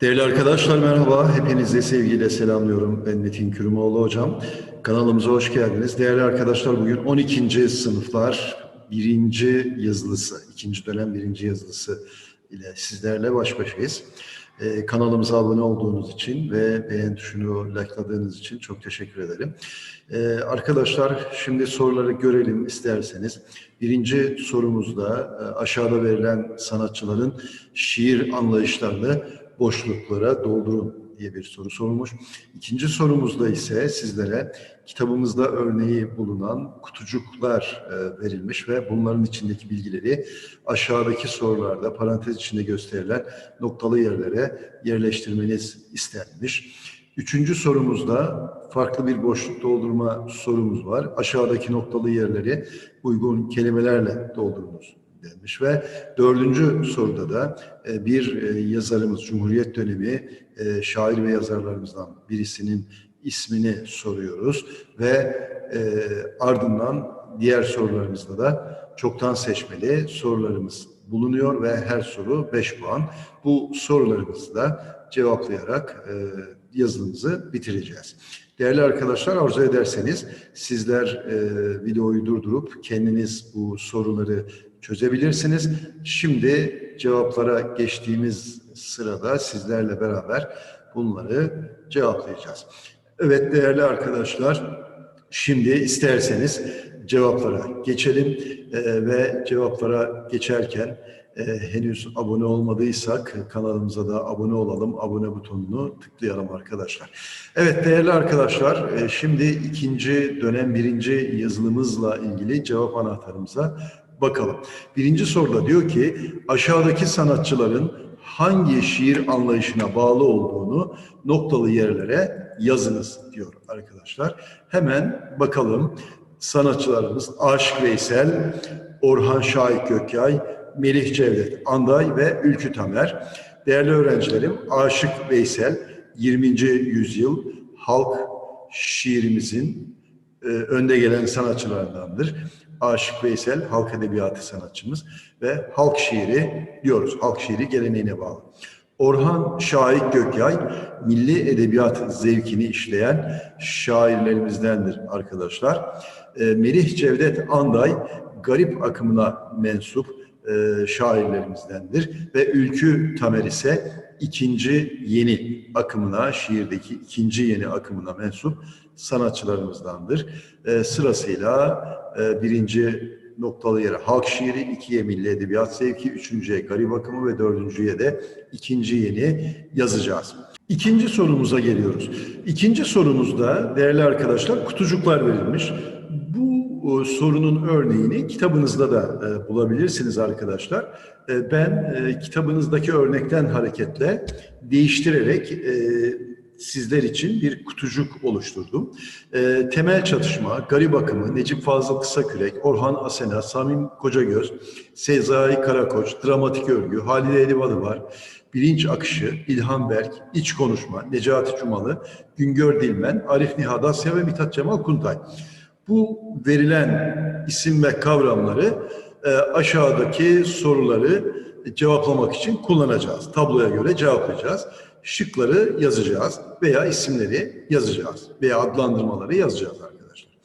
Değerli arkadaşlar merhaba. Hepinizi sevgiyle selamlıyorum. Ben Metin Kürümoğlu hocam. Kanalımıza hoş geldiniz. Değerli arkadaşlar bugün 12. sınıflar birinci yazılısı, ikinci dönem birinci yazılısı ile sizlerle baş başayız. Ee, kanalımıza abone olduğunuz için ve beğen tuşunu likeladığınız için çok teşekkür ederim. Ee, arkadaşlar şimdi soruları görelim isterseniz. Birinci sorumuzda e, aşağıda verilen sanatçıların şiir anlayışlarını boşluklara doldurun diye bir soru sorulmuş. İkinci sorumuzda ise sizlere kitabımızda örneği bulunan kutucuklar e, verilmiş ve bunların içindeki bilgileri aşağıdaki sorularda parantez içinde gösterilen noktalı yerlere yerleştirmeniz istenmiş. Üçüncü sorumuzda farklı bir boşluk doldurma sorumuz var. Aşağıdaki noktalı yerleri uygun kelimelerle doldurunuz denmiş ve dördüncü soruda da e, bir e, yazarımız Cumhuriyet dönemi e, şair ve yazarlarımızdan birisinin ismini soruyoruz ve ardından diğer sorularımızda da çoktan seçmeli sorularımız bulunuyor ve her soru 5 puan. Bu sorularımızı da cevaplayarak yazılımızı bitireceğiz. Değerli arkadaşlar arzu ederseniz sizler e, videoyu durdurup kendiniz bu soruları çözebilirsiniz. Şimdi cevaplara geçtiğimiz sırada sizlerle beraber bunları cevaplayacağız. Evet değerli arkadaşlar, şimdi isterseniz cevaplara geçelim Ee, ve cevaplara geçerken e, henüz abone olmadıysak kanalımıza da abone olalım. Abone butonunu tıklayalım arkadaşlar. Evet değerli arkadaşlar, e, şimdi ikinci dönem birinci yazılımızla ilgili cevap anahtarımıza bakalım. Birinci soruda diyor ki aşağıdaki sanatçıların hangi şiir anlayışına bağlı olduğunu noktalı yerlere yazınız diyor arkadaşlar. Hemen bakalım sanatçılarımız Aşık Veysel, Orhan Şahik Gökyay, Melih Cevdet Anday ve Ülkü Tamer. Değerli öğrencilerim Aşık Veysel 20. yüzyıl halk şiirimizin e, önde gelen sanatçılarındandır. Aşık Veysel halk edebiyatı sanatçımız ve halk şiiri diyoruz. Halk şiiri geleneğine bağlı. Orhan Şahik Gökyay milli edebiyat zevkini işleyen şairlerimizdendir arkadaşlar. E, Melih Cevdet Anday garip akımına mensup e, şairlerimizdendir ve Ülkü Tamer ise ikinci yeni akımına, şiirdeki ikinci yeni akımına mensup sanatçılarımızdandır. E, sırasıyla e, birinci noktalı yere halk şiiri, ikiye milli edebiyat zevki, üçüncüye garip akımı ve dördüncüye de ikinci yeni yazacağız. İkinci sorumuza geliyoruz. İkinci sorumuzda değerli arkadaşlar kutucuklar verilmiş. Bu e, sorunun örneğini kitabınızda da e, bulabilirsiniz arkadaşlar. Ben kitabınızdaki örnekten hareketle değiştirerek sizler için bir kutucuk oluşturdum. E, temel çatışma, garip akımı, Necip Fazıl Kısakürek, Orhan Asena, Samim Kocagöz, Sezai Karakoç, dramatik örgü, Halide Edip var, Bilinç Akışı, İlhan Berk, İç Konuşma, Necati Cumalı, Güngör Dilmen, Arif Nihat Asya ve Mithat Cemal Kuntay. Bu verilen isim ve kavramları e, aşağıdaki soruları cevaplamak için kullanacağız. Tabloya göre cevaplayacağız. Şıkları yazacağız veya isimleri yazacağız veya adlandırmaları yazacağız arkadaşlar.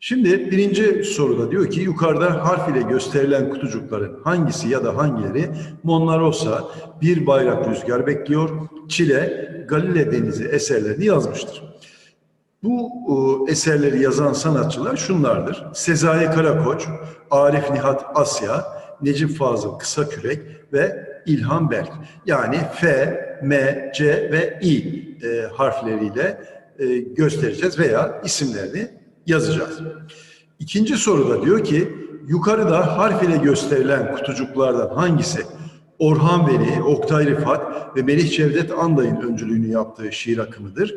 Şimdi birinci soruda diyor ki yukarıda harf ile gösterilen kutucukların hangisi ya da hangileri Monnarosa, Bir Bayrak Rüzgar Bekliyor, Çile, Galile Denizi eserlerini yazmıştır. Bu e, eserleri yazan sanatçılar şunlardır. Sezai Karakoç, Arif Nihat Asya, Necip Fazıl Kısakürek ve İlhan Berk. Yani F, M, C ve İ e, harfleriyle e, göstereceğiz veya isimlerini yazacağız. İkinci soruda diyor ki yukarıda harf ile gösterilen kutucuklardan hangisi Orhan Veli, Oktay Rifat ve Melih Cevdet Anday'ın öncülüğünü yaptığı şiir akımıdır.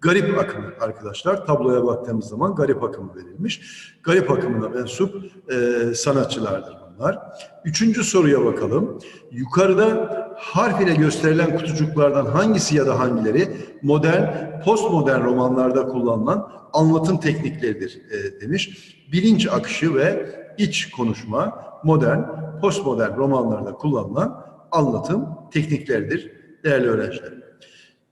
Garip akımı arkadaşlar. Tabloya baktığımız zaman garip akımı verilmiş. Garip akımına mensup e, sanatçılardır bunlar. Üçüncü soruya bakalım. Yukarıda harf ile gösterilen kutucuklardan hangisi ya da hangileri modern, postmodern romanlarda kullanılan anlatım teknikleridir e, demiş. Bilinç akışı ve iç konuşma modern, postmodern romanlarda kullanılan anlatım teknikleridir değerli öğrenciler.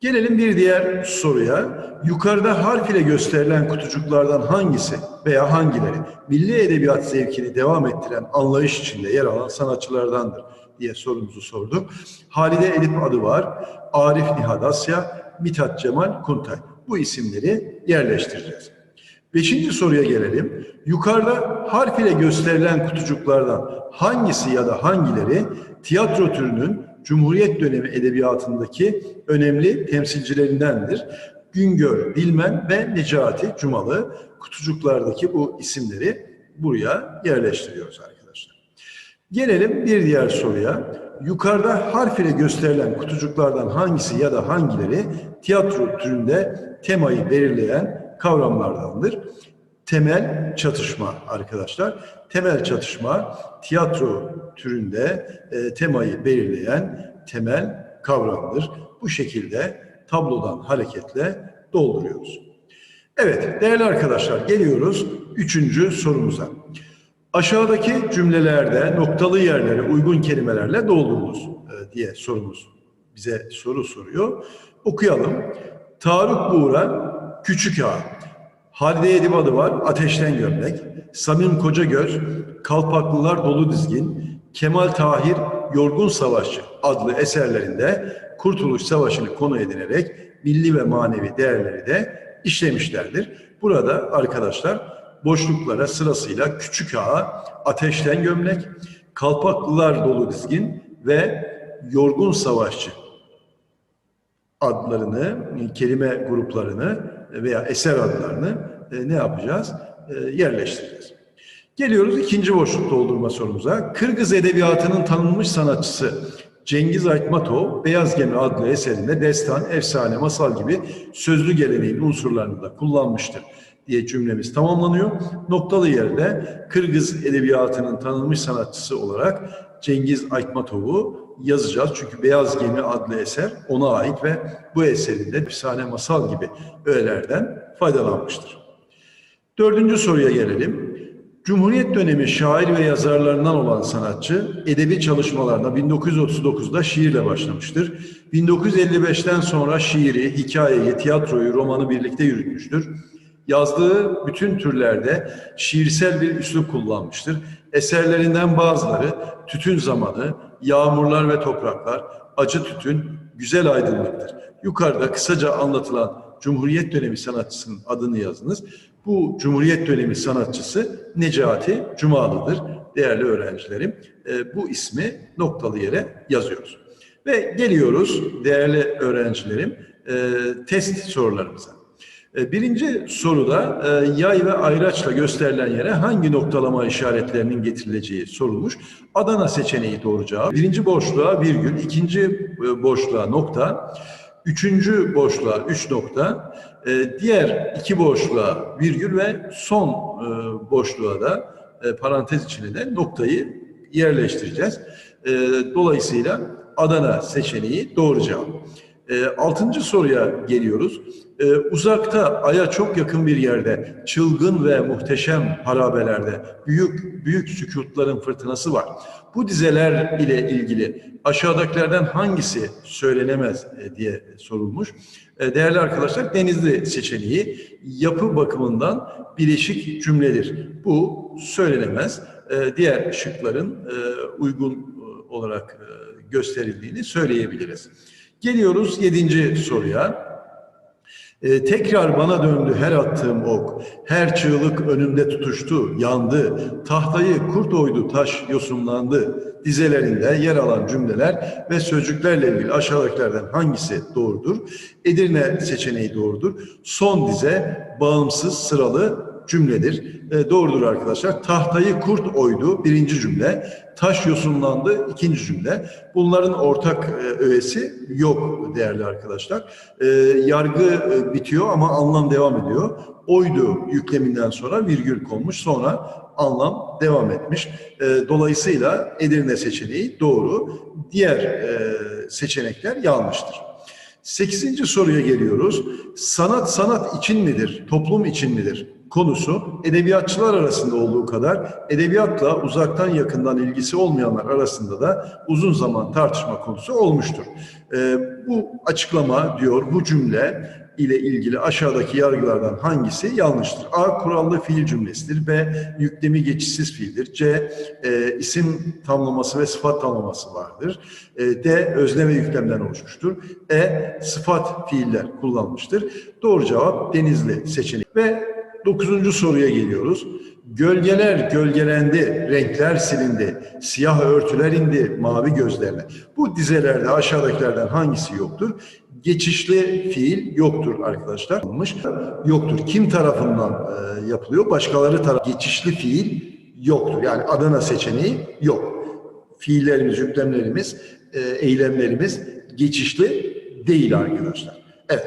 Gelelim bir diğer soruya. Yukarıda harf ile gösterilen kutucuklardan hangisi veya hangileri milli edebiyat zevkini devam ettiren anlayış içinde yer alan sanatçılardandır diye sorumuzu sorduk. Halide Edip adı var. Arif Nihat Asya, Mithat Cemal Kuntay. Bu isimleri yerleştireceğiz. Beşinci soruya gelelim. Yukarıda harf ile gösterilen kutucuklardan hangisi ya da hangileri tiyatro türünün Cumhuriyet dönemi edebiyatındaki önemli temsilcilerindendir? Güngör, Dilmen ve Necati Cumalı kutucuklardaki bu isimleri buraya yerleştiriyoruz arkadaşlar. Gelelim bir diğer soruya. Yukarıda harf ile gösterilen kutucuklardan hangisi ya da hangileri tiyatro türünde temayı belirleyen kavramlardandır? Temel çatışma arkadaşlar. Temel çatışma tiyatro türünde e, temayı belirleyen temel kavramdır. Bu şekilde tablodan hareketle dolduruyoruz. Evet değerli arkadaşlar geliyoruz üçüncü sorumuza. Aşağıdaki cümlelerde noktalı yerleri uygun kelimelerle doldurunuz e, diye sorumuz bize soru soruyor. Okuyalım. Tarık Buğra Küçük Ağa. Halide Edip adı var. Ateşten Gömlek. Samim Kocagöz Kalpaklılar Dolu Dizgin. Kemal Tahir Yorgun Savaşçı adlı eserlerinde Kurtuluş Savaşı'nı konu edinerek milli ve manevi değerleri de işlemişlerdir. Burada arkadaşlar boşluklara sırasıyla Küçük Ağa, Ateşten Gömlek, Kalpaklılar Dolu Dizgin ve Yorgun Savaşçı adlarını, kelime gruplarını veya eser adlarını e, ne yapacağız? E, yerleştireceğiz. Geliyoruz ikinci boşluk doldurma sorumuza. Kırgız Edebiyatı'nın tanınmış sanatçısı Cengiz Aytmatov, Beyaz Gemi adlı eserinde destan, efsane, masal gibi sözlü geleneğin unsurlarını da kullanmıştır diye cümlemiz tamamlanıyor. Noktalı yerde Kırgız Edebiyatı'nın tanınmış sanatçısı olarak Cengiz Aytmatov'u yazacağız. Çünkü Beyaz Gemi adlı eser ona ait ve bu eserinde efsane masal gibi öğelerden faydalanmıştır. Dördüncü soruya gelelim. Cumhuriyet dönemi şair ve yazarlarından olan sanatçı edebi çalışmalarına 1939'da şiirle başlamıştır. 1955'ten sonra şiiri, hikayeyi, tiyatroyu, romanı birlikte yürütmüştür. Yazdığı bütün türlerde şiirsel bir üslup kullanmıştır. Eserlerinden bazıları Tütün Zamanı, Yağmurlar ve Topraklar, Acı Tütün, Güzel Aydınlıktır. Yukarıda kısaca anlatılan Cumhuriyet dönemi sanatçısının adını yazınız. Bu Cumhuriyet dönemi sanatçısı Necati Cumalı'dır değerli öğrencilerim. E, bu ismi noktalı yere yazıyoruz. Ve geliyoruz değerli öğrencilerim e, test sorularımıza. E, birinci soruda e, yay ve ayraçla gösterilen yere hangi noktalama işaretlerinin getirileceği sorulmuş. Adana seçeneği doğru cevap. Birinci boşluğa virgül, ikinci e, boşluğa nokta, üçüncü boşluğa üç nokta, diğer iki boşluğa virgül ve son boşluğa da parantez içine de noktayı yerleştireceğiz. Dolayısıyla Adana seçeneği doğru cevap. E, altıncı soruya geliyoruz. E, uzakta aya çok yakın bir yerde, çılgın ve muhteşem harabelerde büyük büyük sükutların fırtınası var. Bu dizeler ile ilgili aşağıdakilerden hangisi söylenemez e, diye sorulmuş. E, değerli arkadaşlar Denizli seçeneği yapı bakımından bileşik cümledir. Bu söylenemez. E, diğer şıkların e, uygun e, olarak e, gösterildiğini söyleyebiliriz. Geliyoruz yedinci soruya. Ee, tekrar bana döndü her attığım ok. Her çığlık önümde tutuştu, yandı. Tahtayı kurt oydu, taş yosunlandı. Dizelerinde yer alan cümleler ve sözcüklerle ilgili aşağıdakilerden hangisi doğrudur? Edirne seçeneği doğrudur. Son dize bağımsız sıralı cümledir. E, doğrudur arkadaşlar. Tahtayı kurt oydu birinci cümle. Taş yosunlandı ikinci cümle. Bunların ortak e, öğesi yok değerli arkadaşlar. E, yargı e, bitiyor ama anlam devam ediyor. Oydu yükleminden sonra virgül konmuş sonra anlam devam etmiş. E, dolayısıyla Edirne seçeneği doğru. Diğer e, seçenekler yanlıştır. Sekizinci soruya geliyoruz. Sanat sanat için midir, toplum için midir? Konusu edebiyatçılar arasında olduğu kadar edebiyatla uzaktan yakından ilgisi olmayanlar arasında da uzun zaman tartışma konusu olmuştur. Ee, bu açıklama diyor bu cümle ile ilgili aşağıdaki yargılardan hangisi yanlıştır? A. Kurallı fiil cümlesidir. B. Yüklemi geçişsiz fiildir. C. E, isim tamlaması ve sıfat tamlaması vardır. E, D. Özne ve yüklemden oluşmuştur. E. Sıfat fiiller kullanmıştır. Doğru cevap Denizli seçeneği. Ve dokuzuncu soruya geliyoruz. Gölgeler gölgelendi, renkler silindi, siyah örtüler indi mavi gözlerine. Bu dizelerde aşağıdakilerden hangisi yoktur? Geçişli fiil yoktur arkadaşlar. Yoktur. Kim tarafından e, yapılıyor? Başkaları taraf. Geçişli fiil yoktur. Yani Adana seçeneği yok. Fiillerimiz, yüklemlerimiz, e, eylemlerimiz geçişli değil arkadaşlar. Evet.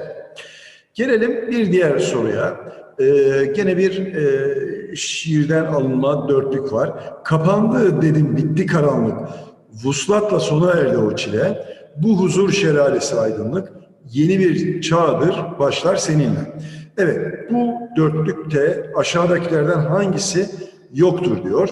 Gelelim bir diğer soruya. Ee, gene bir e, şiirden alınma dörtlük var. Kapandı dedim bitti karanlık. Vuslatla sona erdi o çile. Bu huzur şelalesi aydınlık. Yeni bir çağdır başlar seninle. Evet bu dörtlükte aşağıdakilerden hangisi yoktur diyor.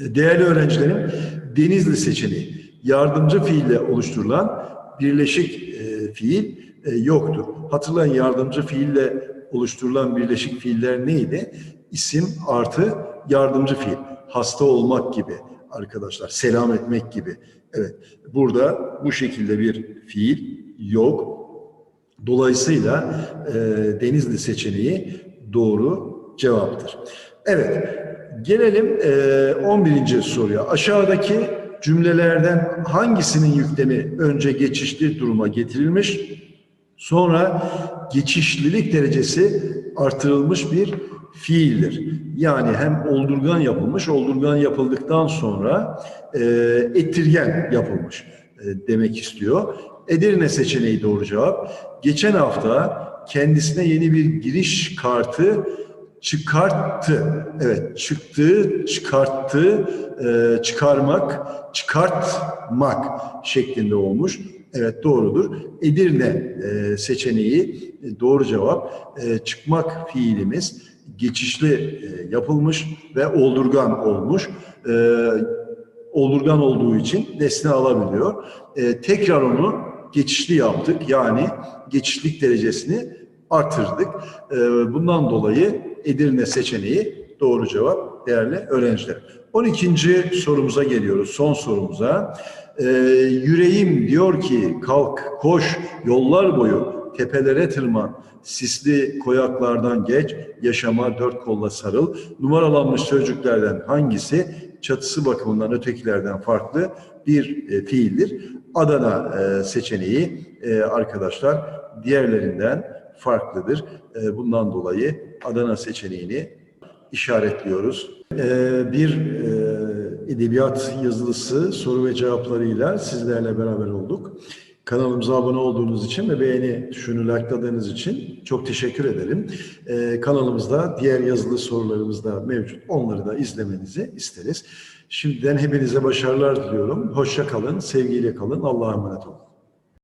Değerli öğrencilerim Denizli seçeneği yardımcı fiille oluşturulan birleşik e, fiil e, yoktur. Hatırlayın yardımcı fiille oluşturulan birleşik fiiller neydi? İsim artı yardımcı fiil. Hasta olmak gibi arkadaşlar. Selam etmek gibi. Evet. Burada bu şekilde bir fiil yok. Dolayısıyla e, Denizli seçeneği doğru cevaptır. Evet. Gelelim e, 11. soruya. Aşağıdaki cümlelerden hangisinin yüklemi önce geçişli duruma getirilmiş, sonra geçişlilik derecesi artırılmış bir fiildir. Yani hem oldurgan yapılmış, oldurgan yapıldıktan sonra e, ettirgen yapılmış e, demek istiyor. Edirne seçeneği doğru cevap. Geçen hafta kendisine yeni bir giriş kartı çıkarttı. Evet, çıktı, çıkarttı, e, çıkarmak, çıkartmak şeklinde olmuş. Evet doğrudur. Edirne e, seçeneği e, doğru cevap. E, çıkmak fiilimiz geçişli yapılmış ve oldurgan olmuş. Oldurgan olduğu için nesne alabiliyor. Tekrar onu geçişli yaptık. Yani geçişlik derecesini artırdık. Bundan dolayı Edirne seçeneği doğru cevap değerli öğrenciler. 12. sorumuza geliyoruz. Son sorumuza. Ee, yüreğim diyor ki kalk koş yollar boyu tepelere tırman sisli koyaklardan geç yaşama dört kolla sarıl numaralanmış sözcüklerden hangisi çatısı bakımından ötekilerden farklı bir e, fiildir Adana e, seçeneği e, arkadaşlar diğerlerinden farklıdır e, bundan dolayı Adana seçeneğini işaretliyoruz. Ee, bir e, edebiyat yazılısı soru ve cevaplarıyla sizlerle beraber olduk. Kanalımıza abone olduğunuz için ve beğeni tuşunu likeladığınız için çok teşekkür ederim. Kanalımızda diğer yazılı sorularımız da mevcut. Onları da izlemenizi isteriz. Şimdiden hepinize başarılar diliyorum. Hoşça kalın, sevgiyle kalın. Allah'a emanet olun.